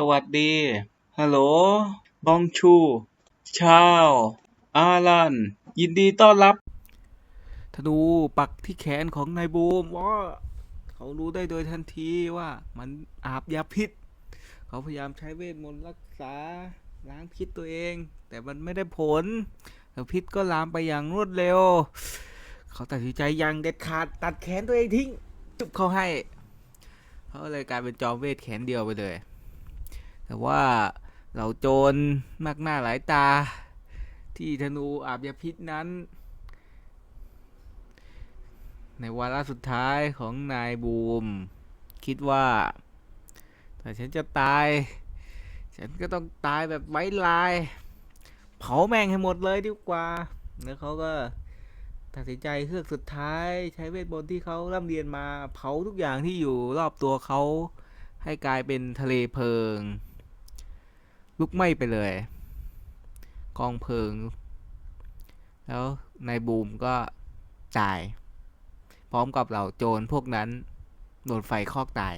สวัสดี ฮัลโหล บองชู ชาว อารัน ยินดีต้อนรับ ธนูปักที่แขนของนายบูมว่าเขารู้ได้โดยทันทีว่ามันอาบยาพิษ เขาพยายามใช้เวทมนต์รักษาล้างพิษตัวเอง แต่มันไม่ได้ผลแล้วพิษก็ลามไปอย่างรวดเร็ว เขาตัดสินใจอย่างเด็ดขาดตัดแขนตัวเองทิ้งจุบเขาให้ เขาเลยกลายเป็นจอมเวทแขนเดียวไปเลย แต่ว่าเราโจรมากหน้าหลายตา ที่ธนูอาบยาพิษนั้น ในวาระสุดท้ายของนายบูม คิดว่าถ้าฉันจะตาย ฉันก็ต้องตายแบบไว้ลาย เผาแม่งให้หมดเลยดีกว่า แล้วเขาก็ตัดสินใจเฮือกสุดท้ายใช้เวทมนต์ที่เขาร่ำเรียนมาเผาทุกอย่างที่อยู่รอบตัวเขาให้กลายเป็นทะเลเพลิง ลุกไหม้ไปเลย กองเพลิง แล้วนายบูมก็ตาย พร้อมกับเหล่าโจรพวกนั้นโดนไฟคอกตาย